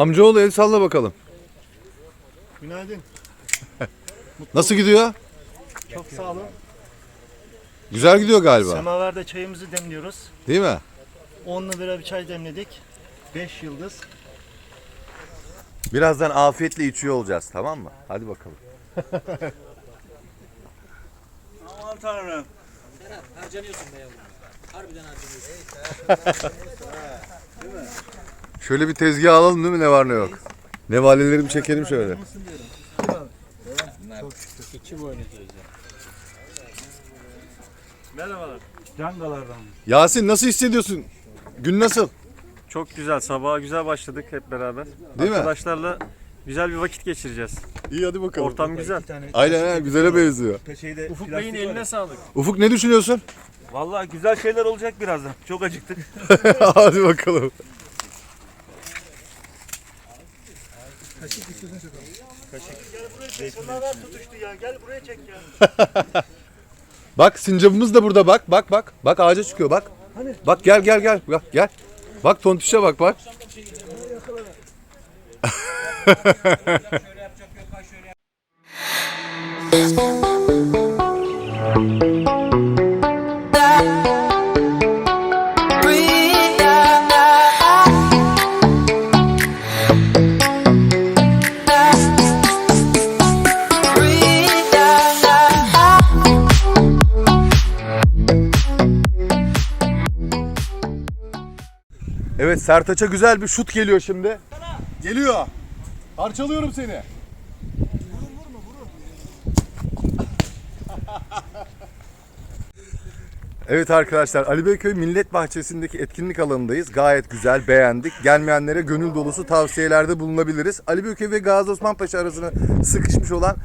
Amcaoğlu el salla bakalım. Günaydın. Nasıl gidiyor? Çok sağ olun. Güzel gidiyor galiba. Semaverde çayımızı demliyoruz. Değil mi? 10 lira bir çay demledik. 5 yıldız. Birazdan afiyetle içiyor olacağız tamam mı? Hadi bakalım. Aman tanrım. Harcanıyorsun be yavrum. Harbiden harcanıyorsun. Şöyle bir tezgah alalım değil mi ne var ne yok. Nevalelerimi çekelim şöyle. İki boynuz özlem. Merhabalar. Cangalardan. Yasin nasıl hissediyorsun? Gün nasıl? Çok güzel. Sabaha güzel başladık hep beraber. Değil mi? Arkadaşlarla güzel bir vakit geçireceğiz. İyi hadi bakalım. Ortam güzel. Aynen aynen güzele benziyor. Ufuk Bey'in eline sağlık. Ufuk ne düşünüyorsun? Vallahi güzel şeyler olacak birazdan. Çok acıktık. hadi bakalım. Semaver tutuştu ya. Gel buraya çek ya. Bak sincapımız da burada bak bak bak. Bak ağaca çıkıyor bak. Bak gel gel gel. Bak gel. Bak tontişe bak bak. Evet Sertaç'a güzel bir şut geliyor şimdi. Geliyor. Parçalıyorum seni. Evet arkadaşlar Ali Beyköy Millet Bahçesi'ndeki etkinlik alanındayız. Gayet güzel, beğendik. Gelmeyenlere gönül dolusu tavsiyelerde bulunabiliriz. Ali Beyköy ve Gazi Osman Paşa arasına sıkışmış olan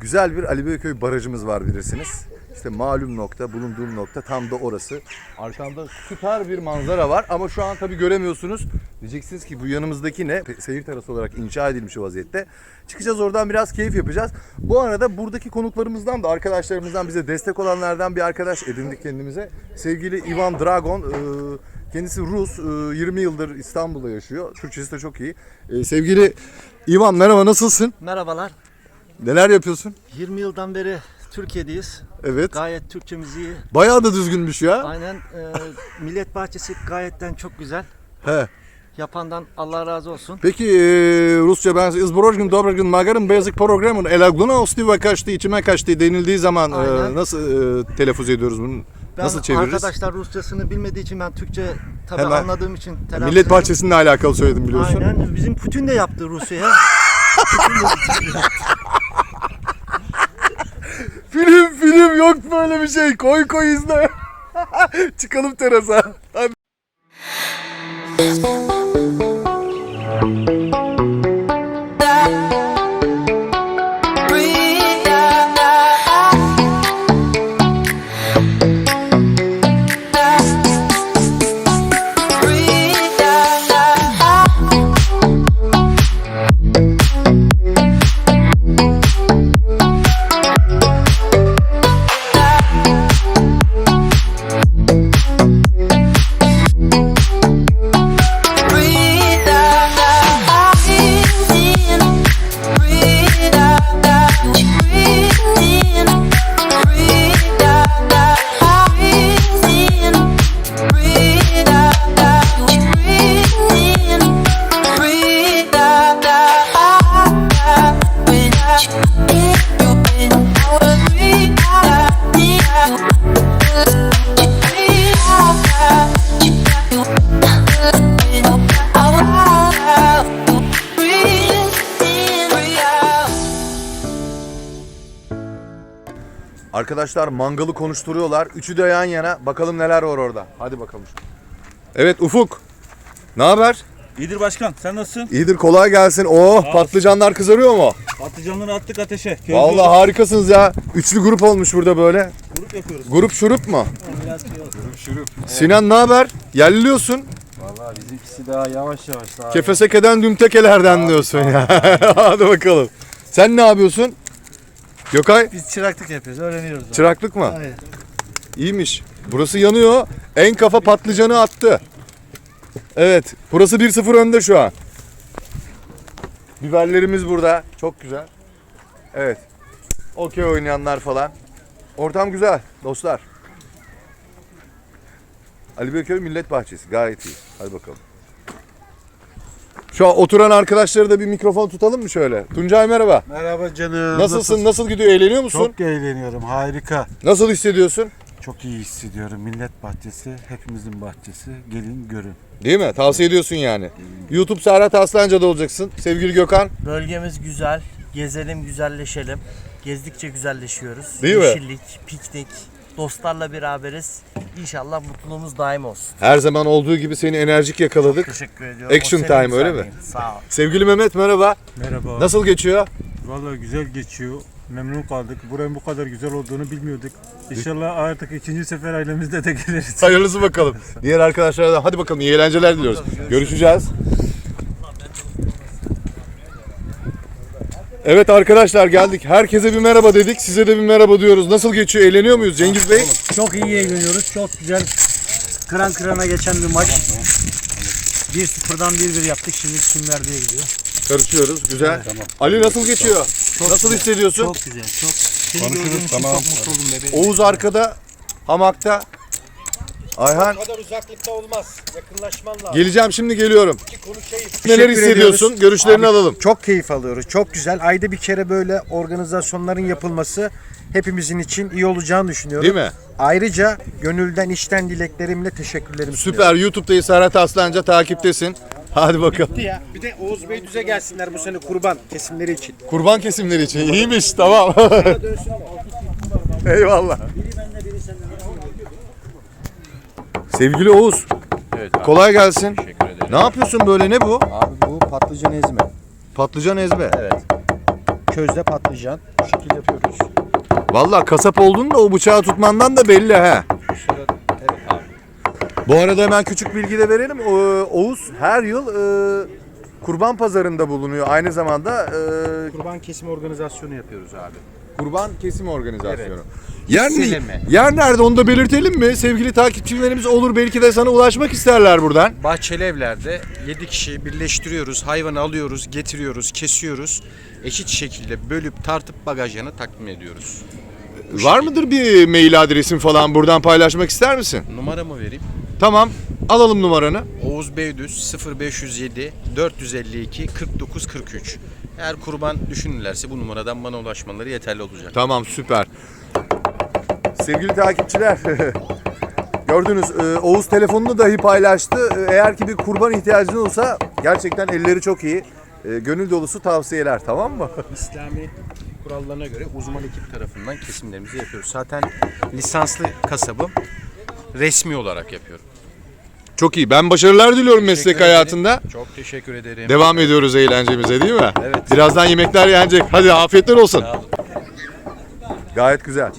güzel bir Ali Beyköy barajımız var bilirsiniz. İşte malum nokta, bulunduğum nokta tam da orası. Arkamda süper bir manzara var ama şu an tabii göremiyorsunuz. Diyeceksiniz ki bu yanımızdaki ne? Seyir terası olarak inşa edilmiş o vaziyette. Çıkacağız oradan biraz keyif yapacağız. Bu arada buradaki konuklarımızdan da arkadaşlarımızdan bize destek olanlardan bir arkadaş edindik kendimize. Sevgili Ivan Dragon. e, Kendisi Rus, e, 20 yıldır İstanbul'da yaşıyor. Türkçesi de çok iyi. E, Sevgili Ivan merhaba nasılsın? Merhabalar. Neler yapıyorsun? 20 yıldan beri Türkiye'deyiz. Evet. Gayet Türkçemiz iyi. Bayağı da düzgünmüş ya. Aynen. e, Millet Bahçesi gayetten çok güzel. He. Yapandan Allah razı olsun. Peki e, Rusça ben izborojgin dobrogin magarın basic programın elagluna ostiva kaçtı içime kaçtı denildiği zaman e, nasıl e, telaffuz ediyoruz bunu? Ben nasıl çeviririz? arkadaşlar Rusçasını bilmediği için ben Türkçe tabii Hemen. anladığım için telaffuz Millet. Bahçesi'ninle alakalı söyledim biliyorsun. Aynen. Bizim Putin de yaptı Rusya'ya. Film film yok böyle bir şey. Koy koy izle. Çıkalım terasa. Hadi. Arkadaşlar mangalı konuşturuyorlar. Üçü de yan yana. Bakalım neler var orada. Hadi bakalım. Evet Ufuk. Ne haber? İyidir başkan. Sen nasılsın? İyidir kolay gelsin. Oh patlıcanlar kızarıyor mu? Patlıcanları attık ateşe. Közde Vallahi harikasınız ya. Üçlü grup olmuş burada böyle. grup yapıyoruz. Grup şurup mu? Sinan ne haber? Yerliliyorsun. Valla bizimkisi daha yavaş yavaş daha. Kefesekeden dümtekelerden diyorsun ya. Hadi bakalım. Sen ne yapıyorsun? Gökay Biz çıraklık yapıyoruz. Öğreniyoruz. çıraklık mı? Aynen. İyiymiş. Burası yanıyor. En kafa patlıcanı attı. Evet. Burası 1-0 önde şu an. Biberlerimiz burada. Çok güzel. Evet. Okey oynayanlar falan. Ortam güzel dostlar. Ali Beyköy Millet Bahçesi. Gayet iyi. Hadi bakalım. Şu an oturan arkadaşları da bir mikrofon tutalım mı şöyle? Tuncay merhaba. Merhaba canım. Nasılsın? Nasıl gidiyor? Eğleniyor musun? Çok eğleniyorum. Harika. Nasıl hissediyorsun? Çok iyi hissediyorum. Millet bahçesi, hepimizin bahçesi. Gelin görün. Değil mi? Tavsiye ediyorsun yani. YouTube Serhat Aslanca'da olacaksın. Sevgili Gökhan. Bölgemiz güzel. Gezelim, güzelleşelim. Gezdikçe güzelleşiyoruz. Değil mi? Yeşillik, piknik, dostlarla beraberiz. İnşallah mutluluğumuz daim olsun. Her zaman olduğu gibi seni enerjik yakaladık. Teşekkür ediyorum. Action O senin time, öyle mi? güzelliğin. Sağ ol. Sevgili Mehmet merhaba. Merhaba. Nasıl geçiyor? Vallahi güzel geçiyor. Memnun kaldık. Buranın bu kadar güzel olduğunu bilmiyorduk. İnşallah artık ikinci sefer ailemizde de geliriz. Hayırlısı bakalım. Diğer arkadaşlara da hadi bakalım iyi eğlenceler diliyoruz. Görüşeceğiz. Evet arkadaşlar geldik. Herkese bir merhaba dedik. Size de bir merhaba diyoruz. Nasıl geçiyor? Eğleniyor muyuz Cengiz Bey? Çok iyi eğleniyoruz. Çok güzel. Kıran kırana geçen bir maç. 1-0'dan 1-1 yaptık. Şimdi Sümerdi'ye gidiyor. Karışıyoruz. Güzel. Ali nasıl geçiyor? nasıl hissediyorsun? Çok güzel. Çok. Seni gördüğüm için çok mutlu oldum bebeğim. Oğuz arkada, hamakta. Ayhan kadar uzaklıkta olmaz. Yakınlaşman lazım. geleceğim şimdi geliyorum. Konuşayım. Neler hissediyorsun? Görüşlerini alalım. Çok keyif alıyoruz. Çok güzel. Ayda bir kere böyle organizasyonların yapılması hepimizin için iyi olacağını düşünüyorum. Değil mi? Ayrıca gönülden içten dileklerimle teşekkürlerimi sunuyorum. Süper. YouTube'dayız. Serhat Aslanca takiptesin. Hadi bakalım. ya. Bir de Oğuz Bey düze gelsinler bu sene kurban kesimleri için. Kurban kesimleri için. İyiymiş. Tamam. Eyvallah. Sevgili Oğuz. Kolay gelsin. Ne yapıyorsun böyle? Ne bu? Abi bu patlıcan ezme. Patlıcan ezme. Közde patlıcan. Bu şekilde yapıyoruz. Vallahi kasap oldun da o bıçağı tutmandan da belli ha. Bu arada hemen küçük bilgi de verelim. O- Oğuz her yıl e, kurban pazarında bulunuyor. Aynı zamanda e, Kurban kesimi organizasyonu yapıyoruz abi. kurban kesim organizasyonu. Yer, ne, yer nerede onu da belirtelim mi? Sevgili takipçilerimiz olur belki de sana ulaşmak isterler buradan. Bahçeli evlerde 7 kişi birleştiriyoruz, hayvanı alıyoruz, getiriyoruz, kesiyoruz. Eşit şekilde bölüp tartıp bagajına takdim ediyoruz. Var mıdır bir mail adresin falan buradan paylaşmak ister misin? Numaramı vereyim. Tamam alalım numaranı. Oğuz Beydüz 0507 452 49 43. Eğer kurban düşünürlerse bu numaradan bana ulaşmaları yeterli olacak. Tamam süper. Sevgili takipçiler gördünüz e, Oğuz telefonunu dahi paylaştı. E, Eğer ki bir kurban ihtiyacın olsa gerçekten elleri çok iyi. E, Gönül dolusu tavsiyeler tamam mı? İslami kurallarına göre uzman ekip tarafından kesimlerimizi yapıyoruz. Zaten lisanslı kasabım resmi olarak yapıyorum. Çok iyi. Ben başarılar diliyorum meslek Teşekkür ederim. hayatında. Çok teşekkür ederim. Devam ediyoruz eğlencemize değil mi? Evet. Birazdan yemekler yenecek. Hadi afiyetler olsun. Gayet güzel.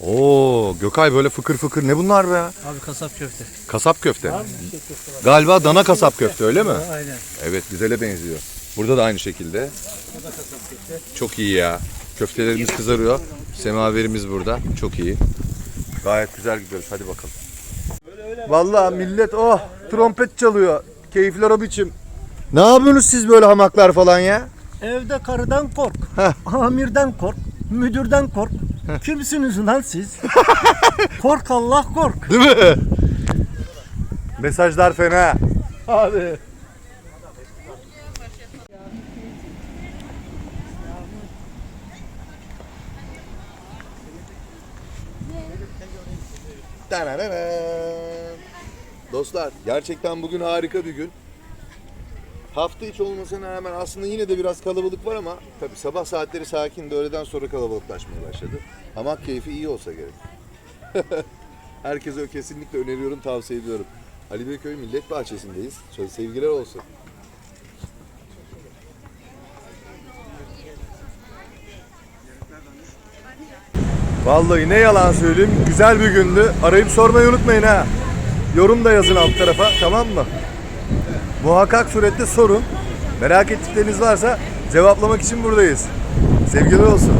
Oo Gökay böyle fıkır fıkır ne bunlar be? Abi kasap köfte. Kasap köfte. Galiba dana kasap köfte öyle mi? Aynen. Evet güzele benziyor. Burada da aynı şekilde. Çok iyi ya. Köftelerimiz kızarıyor. Semaverimiz burada. Çok iyi. Gayet güzel gidiyoruz. Hadi bakalım. Vallahi millet oh trompet çalıyor. Keyifler o biçim. Ne yapıyorsunuz siz böyle hamaklar falan ya? Evde karıdan kork. Amirden kork. Müdürden kork. Kimsiniz lan siz? kork Allah kork. Değil mi? Mesajlar fena. Hadi. Dostlar gerçekten bugün harika bir gün. Hafta içi olmasına rağmen aslında yine de biraz kalabalık var ama tabii sabah saatleri sakin de öğleden sonra kalabalıklaşmaya başladı. Hamak keyfi iyi olsa gerek. Herkese kesinlikle öneriyorum, tavsiye ediyorum. Ali Beyköy Millet Bahçesi'ndeyiz. Şöyle sevgiler olsun. Vallahi ne yalan söyleyeyim. Güzel bir gündü. Arayıp sormayı unutmayın ha. Yorum da yazın alt tarafa tamam mı? Muhakkak surette sorun. Merak ettikleriniz varsa cevaplamak için buradayız. Sevgiler olsun.